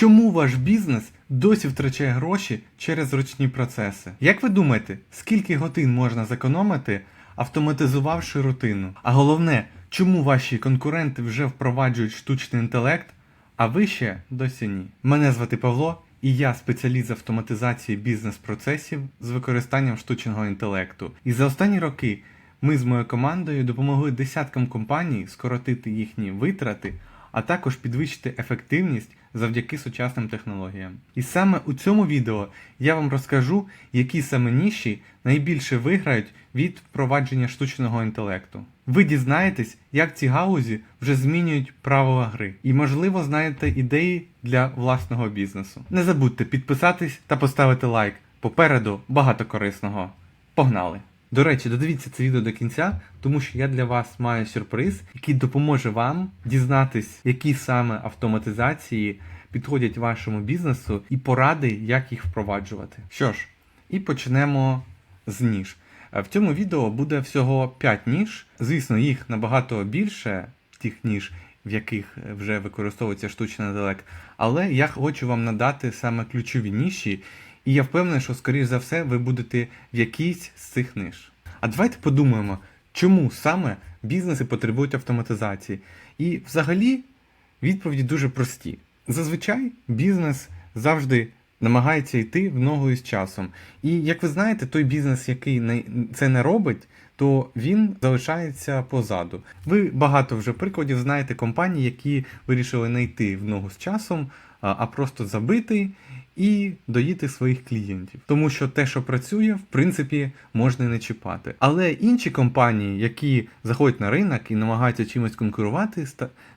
Чому ваш бізнес досі втрачає гроші через ручні процеси? Як ви думаєте, скільки годин можна зекономити, автоматизувавши рутину? А головне, чому ваші конкуренти вже впроваджують штучний інтелект, а ви ще досі ні? Мене звати Павло, і я спеціаліст з автоматизації бізнес-процесів з використанням штучного інтелекту. І за останні роки ми з моєю командою допомогли десяткам компаній скоротити їхні витрати, а також підвищити ефективність завдяки сучасним технологіям. І саме у цьому відео я вам розкажу, які саме ніші найбільше виграють від впровадження штучного інтелекту. Ви дізнаєтесь, як ці галузі вже змінюють правила гри, і, можливо, знаєте ідеї для власного бізнесу. Не забудьте підписатись та поставити лайк. Попереду багато корисного. Погнали! До речі, додивіться це відео до кінця, тому що я для вас маю сюрприз, який допоможе вам дізнатись, які саме автоматизації підходять вашому бізнесу, і поради, як їх впроваджувати. Що ж, і почнемо з ніж. Е, В цьому відео буде всього 5 ніж. Звісно, їх набагато більше, тих ніж, в яких вже використовується штучний інтелект, але я хочу вам надати саме ключові ніші, і я впевнений, що, скоріш за все, ви будете в якійсь з цих ниш. А давайте подумаємо, чому саме бізнеси потребують автоматизації. І взагалі відповіді дуже прості. Зазвичай бізнес завжди намагається йти в ногу із часом. І як ви знаєте, той бізнес, який це не робить, то він залишається позаду. Ви багато вже прикладів знаєте компаній, які вирішили не йти в ногу з часом, а просто забити і доїти своїх клієнтів. Тому що те, що працює, в принципі, можна не чіпати. Але інші компанії, які заходять на ринок і намагаються чимось конкурувати,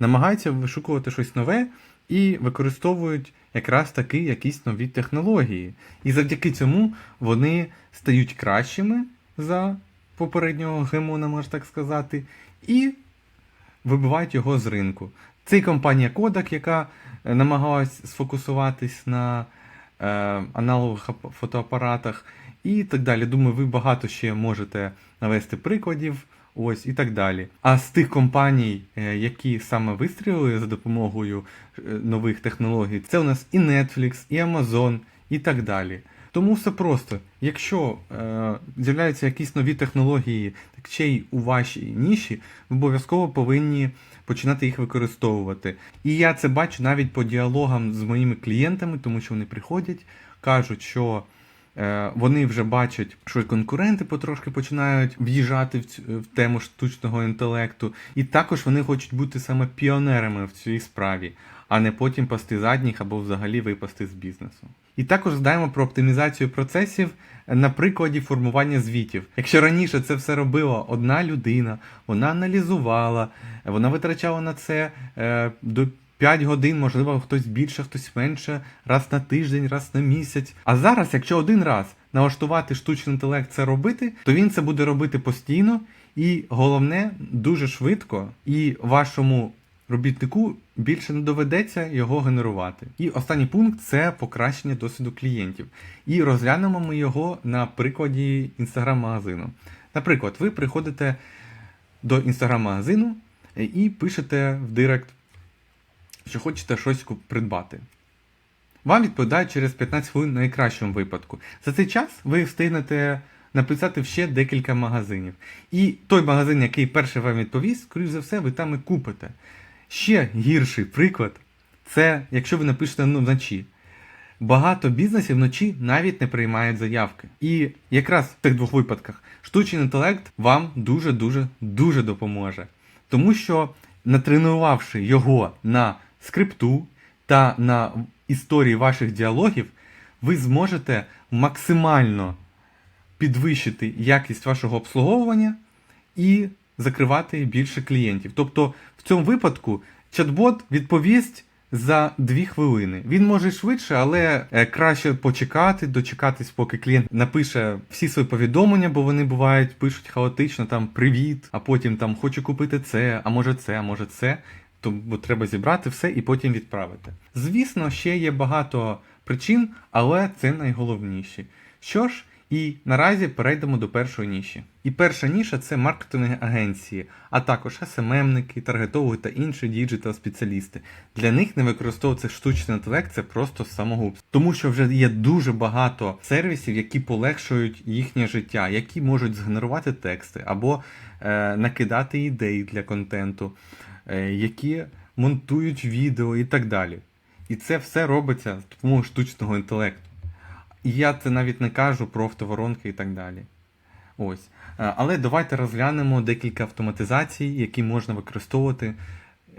намагаються вишукувати щось нове і використовують якраз таки якісь нові технології. І завдяки цьому вони стають кращими за попереднього гемона, можна так сказати, і вибивають його з ринку. Це компанія Kodak, яка е, намагалась сфокусуватись на аналогових фотоапаратах і так далі. Думаю, ви багато ще можете навести прикладів. Ось і так далі. А з тих компаній, е, які саме вистрілили за допомогою е, нових технологій, це у нас і Netflix, і Amazon, і так далі. Тому все просто. Якщо е, з'являються якісь нові технології, так ще й у вашій ніші, ви обов'язково повинні починати їх використовувати. І я це бачу навіть по діалогам з моїми клієнтами, тому що вони приходять, кажуть, що е, вони вже бачать, що конкуренти потрошки починають в'їжджати в, цю, в тему штучного інтелекту, і також вони хочуть бути саме піонерами в цій справі, а не потім пасти задніх або взагалі випасти з бізнесу. І також здаємо про оптимізацію процесів на прикладі формування звітів. Якщо раніше це все робила одна людина, вона аналізувала, вона витрачала на це е, до 5 годин, можливо, хтось більше, хтось менше, раз на тиждень, раз на місяць. А зараз, якщо один раз налаштувати штучний інтелект це робити, то він це буде робити постійно і головне дуже швидко і вашому робітнику більше не доведеться його генерувати. І останній пункт це покращення досвіду клієнтів. І розглянемо ми його на прикладі інстаграм-магазину. Наприклад, ви приходите до інстаграм-магазину і пишете в директ, що хочете щось придбати. Вам відповідають через 15 хвилин в найкращому випадку. За цей час ви встигнете написати ще декілька магазинів. І той магазин, який перший вам відповість, скоріш за все, ви там і купите. Ще гірший приклад це якщо ви напишете ну, вночі. Багато бізнесів вночі навіть не приймають заявки. І якраз в тих двох випадках штучний інтелект вам дуже-дуже дуже допоможе. Тому що натренувавши його на скрипту та на історії ваших діалогів, ви зможете максимально підвищити якість вашого обслуговування і закривати більше клієнтів. Тобто, в цьому випадку чат-бот відповість за 2 хвилини. Він може швидше, але е, краще почекати, дочекатись, поки клієнт напише всі свої повідомлення, бо вони бувають, пишуть хаотично там привіт, а потім там хочу купити це, а може це, а може це. Тому треба зібрати все і потім відправити. Звісно, ще є багато причин, але це найголовніші. Що ж, І наразі перейдемо до першої ніші. І перша ніша це маркетинг агенції, а також СММники, таргетологи та інші діджитал спеціалісти. Для них не використовується штучний інтелект, це просто самогубство. Тому що вже є дуже багато сервісів, які полегшують їхнє життя, які можуть згенерувати тексти або е, накидати ідеї для контенту, е, які монтують відео і так далі. І це все робиться з допомогою штучного інтелекту. І я це навіть не кажу про автоворонки і так далі. Ось. Е, Але давайте розглянемо декілька автоматизацій, які можна використовувати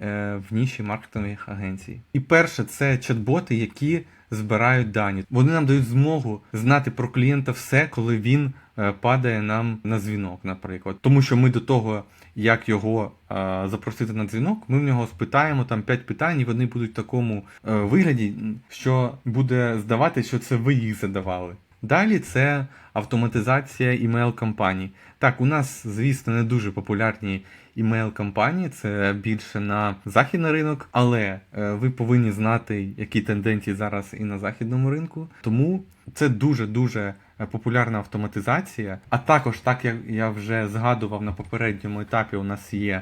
е, в ніші маркетингових агенцій. І перше, це чат-боти, які збирають дані. Вони нам дають змогу знати про клієнта все, коли він падає нам на дзвінок, наприклад. Тому що ми до того, як його е, запросити на дзвінок, ми в нього спитаємо там 5 питань, і вони будуть в такому е, вигляді, що буде здавати, що це ви їх задавали. Далі це автоматизація імейл-кампаній. Так, у нас, звісно, не дуже популярні імейл-кампанії, це більше на західний ринок, але е, ви повинні знати, які тенденції зараз і на західному ринку. Тому це дуже-дуже е, популярна автоматизація. А також, так як я вже згадував на попередньому етапі, у нас є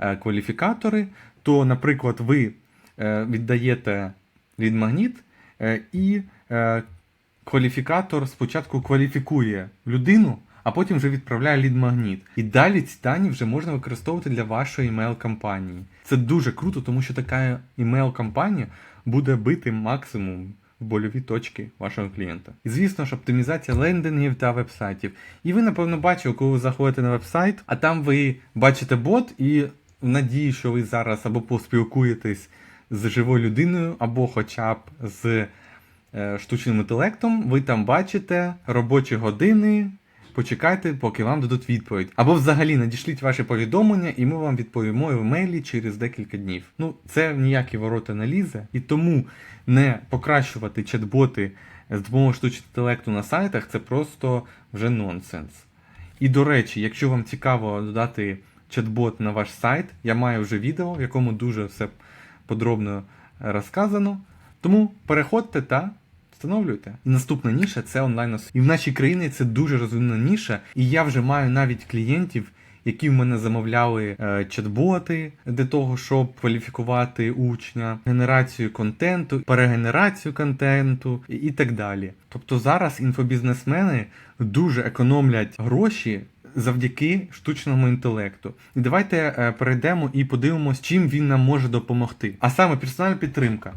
е, кваліфікатори, то, наприклад, ви е, віддаєте лід-магніт е, і кваліфікатор спочатку кваліфікує людину, а потім вже відправляє лід-магніт. І далі ці дані вже можна використовувати для вашої імейл-кампанії. Це дуже круто, тому що така імейл-кампанія буде бити максимум больові точки вашого клієнта. І звісно ж, оптимізація лендингів та вебсайтів. І ви, напевно, бачили, коли ви заходите на вебсайт, а там ви бачите бот і в надії, що ви зараз або поспілкуєтесь з живою людиною, або хоча б з е, штучним інтелектом, ви там бачите робочі години. Почекайте, поки вам дадуть відповідь. Або взагалі надішліть ваші повідомлення, і ми вам відповімо в емейлі через декілька днів. Ну, це ніякі ворота не лізе, і тому не покращувати чат-боти з допомогою штучного інтелекту на сайтах це просто вже нонсенс. І до речі, якщо вам цікаво додати чат-бот на ваш сайт, я маю вже відео, в якому дуже все подробно розказано. Тому переходьте та встановлюйте. І наступна ніша це онлайн освіта. І в нашій країні це дуже розвинена ніша, і я вже маю навіть клієнтів. Які в мене замовляли е, чат-боти для того, щоб кваліфікувати учня, генерацію контенту, перегенерацію контенту і так далі. Тобто зараз інфобізнесмени дуже економлять гроші завдяки штучному інтелекту. І давайте е, перейдемо і подивимось, чим він нам може допомогти. А саме персональна підтримка.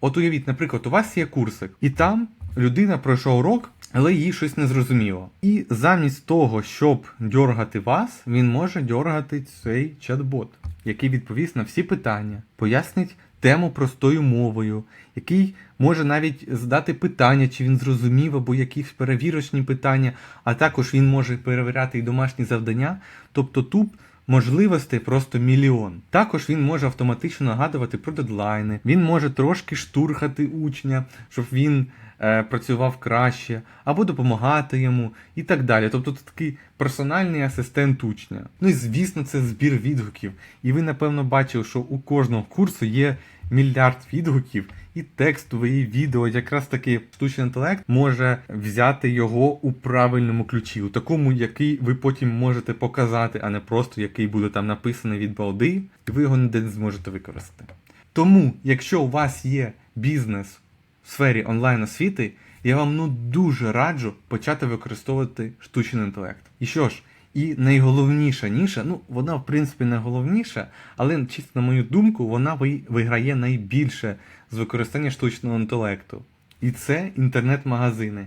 От уявіть, наприклад, у вас є курсик, і там людина пройшов урок, але їй щось не зрозуміло. І замість того, щоб дьоргати вас, він може дьоргати цей чат-бот, який відповість на всі питання, пояснить тему простою мовою, який може навіть задати питання, чи він зрозумів, або якісь перевірочні питання, а також він може перевіряти і домашні завдання. Тобто тут можливостей просто мільйон. Також він може автоматично нагадувати про дедлайни, він може трошки штурхати учня, щоб він е, працював краще, або допомагати йому і так далі. Тобто це такий персональний асистент учня. Ну і звісно, це збір відгуків. І ви, напевно, бачили, що у кожного курсу є мільярд відгуків. І текстове, і відео, якраз таки штучний інтелект може взяти його у правильному ключі, у такому, який ви потім можете показати, а не просто який буде там написаний від балди, і ви його ніде не зможете використати. Тому, якщо у вас є бізнес в сфері онлайн освіти, я вам ну дуже раджу почати використовувати штучний інтелект. І що ж, і найголовніша ніша, ну вона в принципі найголовніша, але чисто на мою думку, вона ви- виграє найбільше з використання штучного інтелекту. І це інтернет-магазини.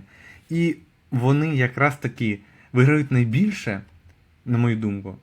І вони якраз таки виграють найбільше, на мою думку.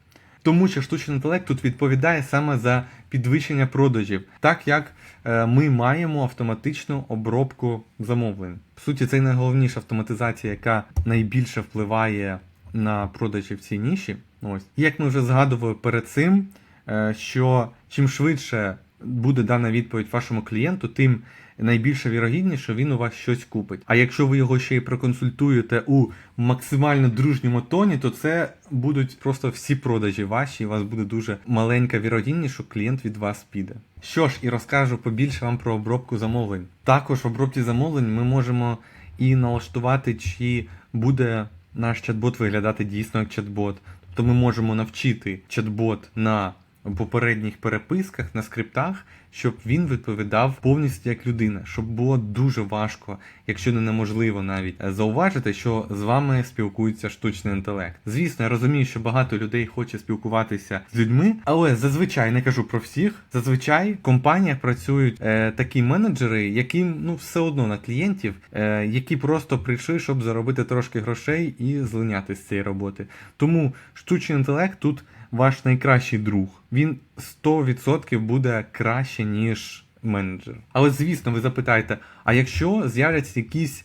Тому що штучний інтелект тут відповідає саме за підвищення продажів, так як е, ми маємо автоматичну обробку замовлень. В суті, це найголовніша автоматизація, яка найбільше впливає на продажі в цій ніші. Ось. Як ми вже згадували перед цим, е, що чим швидше буде дана відповідь вашому клієнту, тим найбільша вірогідність, що він у вас щось купить. А якщо ви його ще й проконсультуєте у максимально дружньому тоні, то це будуть просто всі продажі ваші, і у вас буде дуже маленька вірогідність, що клієнт від вас піде. Що ж, і розкажу побільше вам про обробку замовлень. Також в обробці замовлень ми можемо і налаштувати, чи буде наш чат-бот виглядати дійсно як чат-бот. Тобто ми можемо навчити чат-бот на попередніх переписках, на скриптах, щоб він відповідав повністю як людина, щоб було дуже важко, якщо не неможливо навіть е, зауважити, що з вами спілкується штучний інтелект. Звісно, я розумію, що багато людей хоче спілкуватися з людьми, але зазвичай не кажу про всіх. Зазвичай в компаніях працюють е, такі менеджери, яким ну все одно на клієнтів, е, які просто прийшли, щоб заробити трошки грошей і злиняти з цієї роботи. Тому штучний інтелект тут ваш найкращий друг. Він 100% буде краще, ніж менеджер. Але звісно, ви запитаєте: а якщо з'являться якісь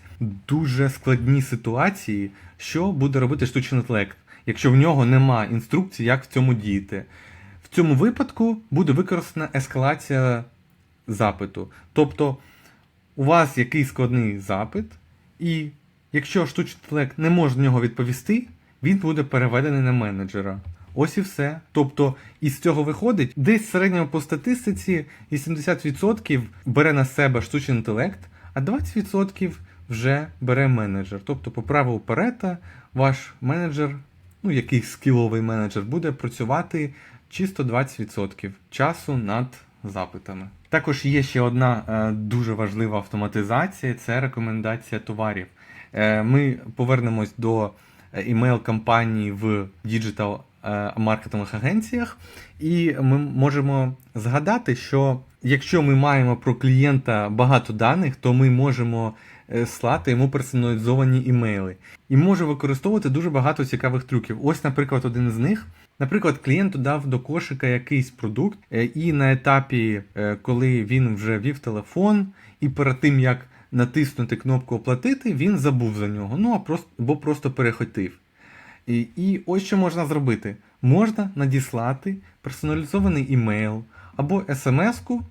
дуже складні ситуації, що буде робити штучний інтелект, якщо в нього нема інструкції, як в цьому діяти? В цьому випадку буде використана ескалація запиту. Тобто у вас якийсь складний запит, і якщо штучний інтелект не може на нього відповісти, він буде переведений на менеджера. Ось і все. Тобто, із цього виходить, десь в середньому по статистиці 80% бере на себе штучний інтелект, а 20% вже бере менеджер. Тобто, по правилу Парета, ваш менеджер, ну якийсь скіловий менеджер, буде працювати чисто 20% часу над запитами. Також є ще одна е, дуже важлива автоматизація це рекомендація товарів. Е, ми повернемось до імейл-кампаній в діджитал е, маркетингових агенціях, і ми можемо згадати, що якщо ми маємо про клієнта багато даних, то ми можемо е, слати йому персоналізовані імейли. І може використовувати дуже багато цікавих трюків. Ось, наприклад, один з них. Наприклад, клієнт додав до кошика якийсь продукт, е, і на етапі, е, коли він вже вів телефон, і перед тим як натиснути кнопку оплатити, він забув за нього. Ну а просто або просто перехотив. І, і ось що можна зробити: можна надіслати персоналізований імейл або смс-ку,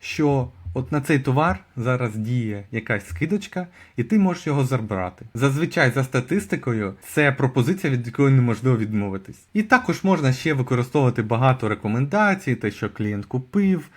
що от на цей товар зараз діє якась скидочка, і ти можеш його забрати. Зазвичай за статистикою це пропозиція, від якої неможливо відмовитись. І також можна ще використовувати багато рекомендацій, те, що клієнт купив,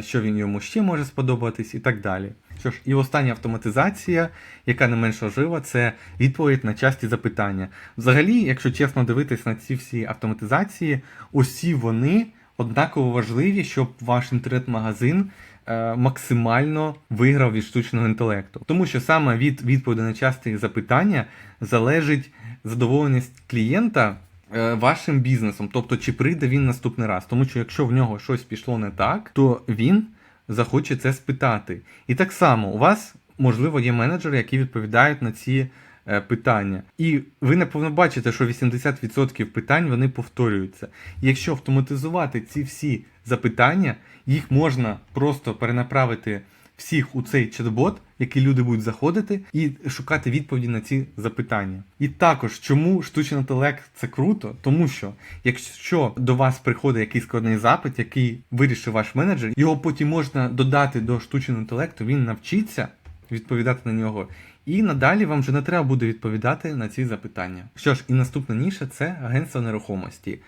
що він йому ще може сподобатись, і так далі. Що ж, і остання автоматизація, яка не менш важлива, це відповідь на часті запитання. Взагалі, якщо чесно дивитись на ці всі автоматизації, усі вони однаково важливі, щоб ваш інтернет-магазин е, максимально виграв від штучного інтелекту. Тому що саме від відповіді на часті запитання залежить задоволеність клієнта. Е, Вашим бізнесом, тобто чи прийде він наступний раз, тому що якщо в нього щось пішло не так, то він захоче це спитати. І так само у вас, можливо, є менеджери, які відповідають на ці е, питання. І ви напевно бачите, що 80% питань вони повторюються. Якщо автоматизувати ці всі запитання, їх можна просто перенаправити всіх у цей чат-бот, який люди будуть заходити, і шукати відповіді на ці запитання. І також, чому штучний інтелект це круто? Тому що якщо до вас приходить якийсь складний запит, який вирішив ваш менеджер, його потім можна додати до штучного інтелекту, він навчиться відповідати на нього. І надалі вам вже не треба буде відповідати на ці запитання. Що ж, і наступна ніша це агентство нерухомості.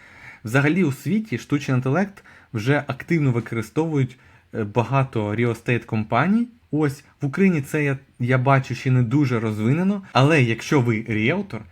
Взагалі у світі штучний інтелект вже активно використовують багато estate компаній. Ось в Україні це я, я бачу ще не дуже розвинено, але якщо ви ріелтор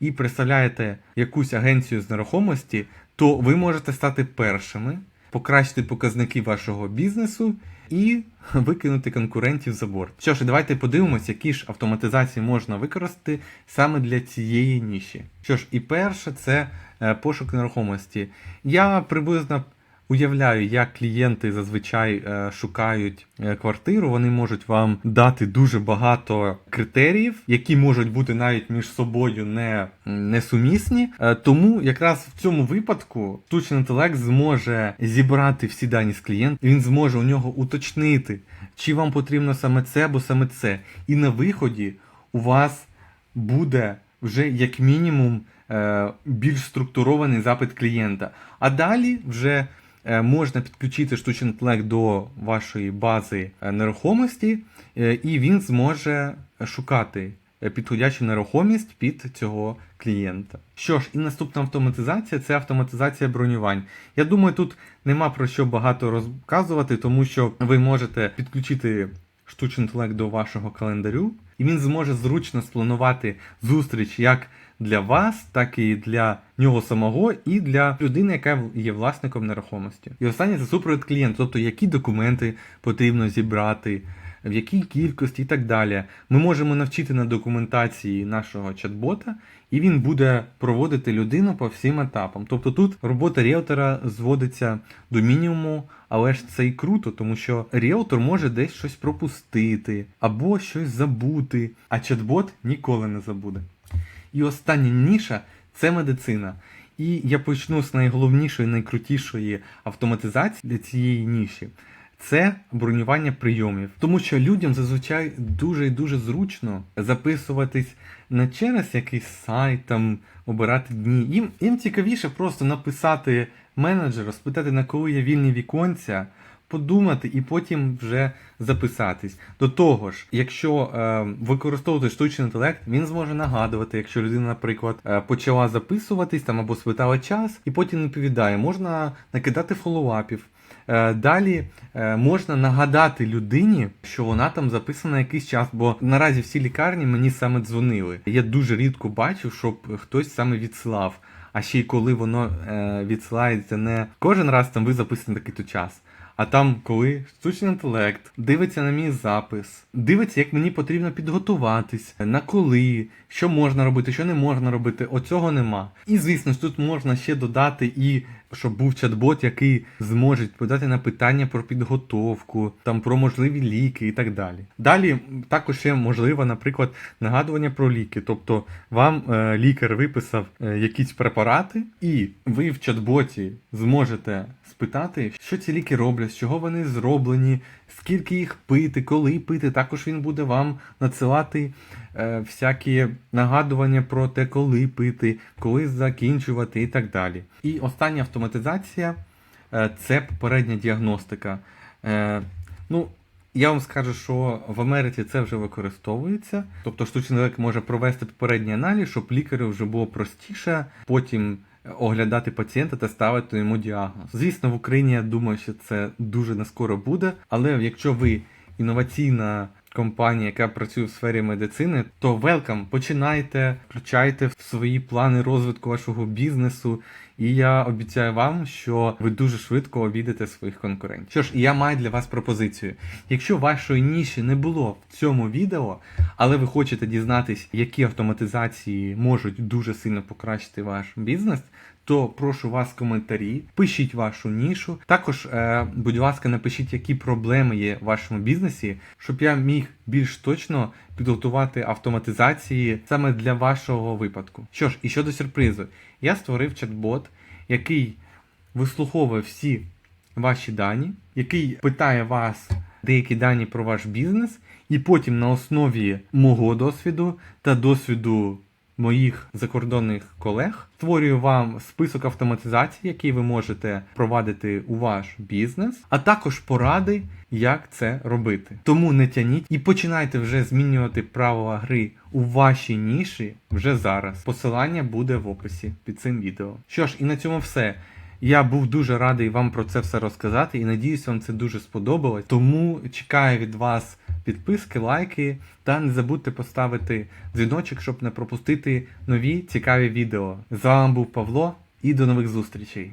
і представляєте якусь агенцію з нерухомості, то ви можете стати першими, покращити показники вашого бізнесу і викинути конкурентів за борт. Що ж, давайте подивимось, які ж автоматизації можна використати саме для цієї ніші. Що ж, і перше, це е, пошук нерухомості. Я приблизно уявляю, як клієнти зазвичай е, шукають е, квартиру. Вони можуть вам дати дуже багато критеріїв, які можуть бути навіть між собою не, несумісні. Е, тому якраз в цьому випадку штучний інтелект зможе зібрати всі дані з клієнта, він зможе у нього уточнити, чи вам потрібно саме це або саме це. І на виході у вас буде вже як мінімум більш структурований запит клієнта. А далі вже можна підключити штучний інтелект до вашої бази е, нерухомості, е, і він зможе шукати е, підходячу нерухомість під цього клієнта. Що ж, і наступна автоматизація це автоматизація бронювань. Я думаю, тут нема про що багато розказувати, тому що ви можете підключити штучний інтелект до вашого календарю, і він зможе зручно спланувати зустріч як для вас, так і для нього самого, і для людини, яка є власником нерухомості. І останнє це супровід клієнта, тобто які документи потрібно зібрати, в якій кількості і так далі. Ми можемо навчити на документації нашого чат-бота, і він буде проводити людину по всім етапам. Тобто тут робота ріелтора зводиться до мінімуму, але ж це і круто, тому що ріелтор може десь щось пропустити або щось забути, а чат-бот ніколи не забуде. І остання ніша це медицина. І я почну з найголовнішої, найкрутішої автоматизації для цієї ніші. Це бронювання прийомів, тому що людям зазвичай дуже і дуже зручно записуватись не через якийсь сайт, там обирати дні. Їм, їм цікавіше просто написати менеджеру, спитати на коли є вільні віконця, подумати і потім вже записатись. До того ж, якщо е, використовувати штучний інтелект, він зможе нагадувати, якщо людина, наприклад, е, почала записуватись там або спитала час, і потім відповідає, можна накидати фоллоуапів. Е, Далі е, можна нагадати людині, що вона там записана якийсь час, бо наразі всі лікарні мені саме дзвонили. Я дуже рідко бачив, щоб хтось саме відсилав. А ще й коли воно е, відсилається не кожен раз там ви записані такий то час. А там, коли штучний інтелект дивиться на мій запис, дивиться, як мені потрібно підготуватись, на коли, що можна робити, що не можна робити, оцього нема. І звісно ж, тут можна ще додати і щоб був чат-бот, який зможе відповідати на питання про підготовку, там про можливі ліки і так далі. Далі також ще можливо, наприклад, нагадування про ліки. Тобто вам е, лікар виписав е, якісь препарати, і ви в чат-боті зможете спитати, що ці ліки роблять, з чого вони зроблені, скільки їх пити, коли пити. Також він буде вам надсилати е, всякі нагадування про те, коли пити, коли закінчувати і так далі. І остання автоматизація е, це попередня діагностика. Е, ну, я вам скажу, що в Америці це вже використовується. Тобто штучний інтелект може провести попередній аналіз, щоб лікарю вже було простіше потім оглядати пацієнта та ставити йому діагноз. Звісно, в Україні я думаю, що це дуже не скоро буде, але якщо ви інноваційна компанія, яка працює в сфері медицини, то велкам, починайте, включайте в свої плани розвитку вашого бізнесу. І я обіцяю вам, що ви дуже швидко обійдете своїх конкурентів. Що ж, я маю для вас пропозицію. Якщо вашої ніші не було в цьому відео, але ви хочете дізнатись, які автоматизації можуть дуже сильно покращити ваш бізнес, то прошу вас коментарі, пишіть вашу нішу. Також, е, будь ласка, напишіть, які проблеми є в вашому бізнесі, щоб я міг більш точно підготувати автоматизації саме для вашого випадку. Що ж, і щодо сюрпризу, я створив чат-бот, який вислуховує всі ваші дані, який питає вас деякі дані про ваш бізнес, і потім на основі мого досвіду та досвіду моїх закордонних колег створюю вам список автоматизацій, які ви можете провадити у ваш бізнес, а також поради, як це робити. Тому не тяніть і починайте вже змінювати правила гри у вашій ніші вже зараз. Посилання буде в описі під цим відео. Що ж, і на цьому все. Я був дуже радий вам про це все розказати і надіюсь, вам це дуже сподобалось. Тому чекаю від вас підписки, лайки та не забудьте поставити дзвіночок, щоб не пропустити нові цікаві відео. З вами був Павло і до нових зустрічей.